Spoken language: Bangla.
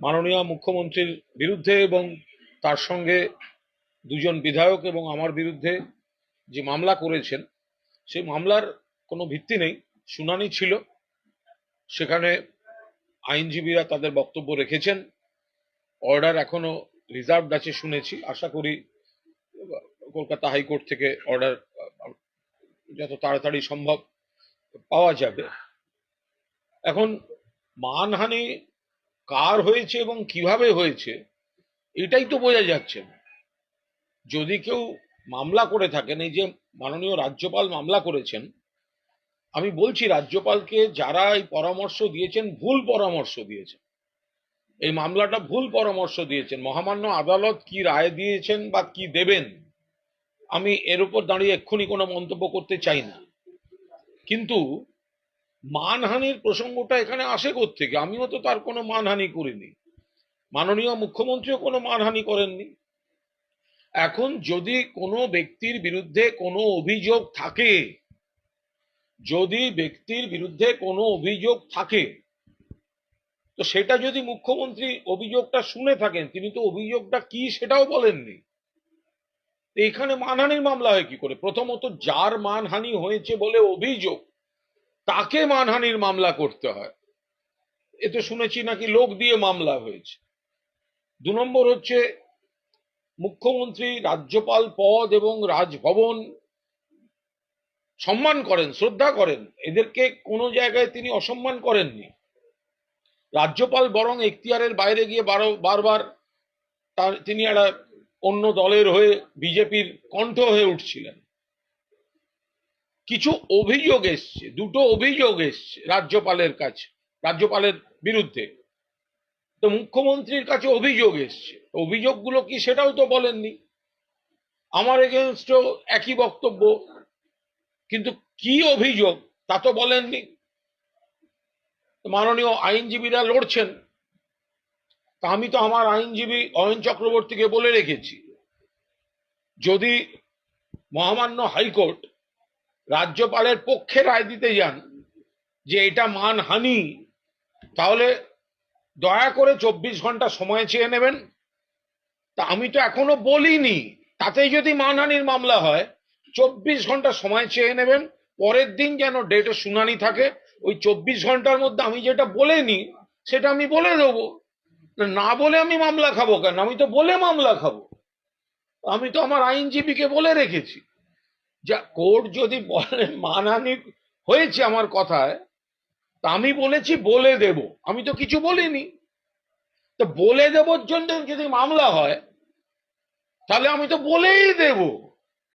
মাননীয় মুখ্যমন্ত্রীর বিরুদ্ধে এবং তার সঙ্গে দুজন বিধায়ক এবং আমার বিরুদ্ধে যে মামলা করেছেন, সেই মামলার কোনো ভিত্তি নেই, শুনানি ছিল। সেখানে আইনজীবীরা তাদের বক্তব্য রেখেছেন। অর্ডার এখনও রিজার্ভড আছে শুনেছি। আশা করি কলকাতা হাইকোর্ট থেকে অর্ডার যত তাড়াতাড়ি সম্ভব পাওয়া যাবে। এখন মানহানি কার হয়েছে এবং কীভাবে হয়েছে, এটাই তো বোঝা যাচ্ছে না। যদি কেউ মামলা করে থাকেন, এই যে মাননীয় রাজ্যপাল মামলা করেছেন, আমি বলছি রাজ্যপালকে যারা এই পরামর্শ দিয়েছেন, ভুল পরামর্শ দিয়েছেন। এই মামলাটা ভুল পরামর্শ দিয়েছেন। মহামান্য আদালত কি রায় দিয়েছেন বা কি দেবেন, আমি এর উপর দাঁড়িয়ে এক্ষুনি কোনো মন্তব্য করতে চাই না। কিন্তু মানহানির প্রসঙ্গটা এখানে আসে থেকে আমিও তো তার কোনো মানহানি করিনি। মাননীয় মুখ্যমন্ত্রীও কোনো মানহানি করেননি। এখন যদি কোনো ব্যক্তির বিরুদ্ধে কোনো অভিযোগ থাকে, যদি ব্যক্তির বিরুদ্ধে কোনো অভিযোগ থাকে, তো সেটা যদি মুখ্যমন্ত্রী অভিযোগটা শুনে থাকেন, তিনি তো অভিযোগটা কি সেটাও বলেননি। এখানে মানহানির মামলা হয় কি করে? প্রথমত যার মানহানি হয়েছে বলে অভিযোগ তাকে মানহানির মামলা করতে হয়? এ তো শুনেছি নাকি লোক দিয়ে মামলা হয়েছে। দু নম্বর হচ্ছে, মুখ্যমন্ত্রী রাজ্যপাল পদ এবং রাজভবন সম্মান করেন, শ্রদ্ধা করেন। এদেরকে কোনো জায়গায় তিনি অসম্মান করেননি। রাজ্যপাল বরং এখতিয়ারের বাইরে গিয়ে বারো, বারবার তার, তিনি একটা অন্য দলের হয়ে বিজেপির কণ্ঠ হয়ে উঠছিলেন। কিছু অভিযোগ এসছে, দুটো অভিযোগ এসছে রাজ্যপালের কাছে, রাজ্যপালের বিরুদ্ধে। তো মুখ্যমন্ত্রীর কাছে অভিযোগ এসছে। অভিযোগগুলো কি সেটাও তো বলেননি। আমার এগেনস্টও একই বক্তব্য, কিন্তু কি অভিযোগ তা তো বলেননি। মাননীয় আইনজীবীরা লড়ছেন। তা আমি তো আমার আইনজীবী অয়ন চক্রবর্তীকে বলে রেখেছি। যদি মহামান্য হাইকোর্ট রাজ্যপালের পক্ষে রায় দিতে যান যে এটা মানহানি তাহলে দয়া করে চব্বিশ ঘণ্টা সময় চেয়ে নেবেন। তা আমি তো এখনও বলিনি, তাতেই যদি মানহানির মামলা হয়, চব্বিশ ঘণ্টা সময় চেয়ে নেবেন, পরের দিন যেন ডেটে শুনানি থাকে, ওই চব্বিশ ঘণ্টার মধ্যে আমি যেটা বলেনি, সেটা আমি বলে দেবো। না বলে আমি মামলা খাব কেন? আমি তো বলে মামলা খাব। আমি তো আমার আইনজীবীকে বলে রেখেছি। যা কোর্ট যদি বলে মানহানি হয়েছে আমার কথায়, তা আমি বলেছি বলে দেব। আমি তো কিছু বলিনি। তো বলে দেবর জন্য যদি মামলা হয়, তাহলে আমি তো বলেই দেবো।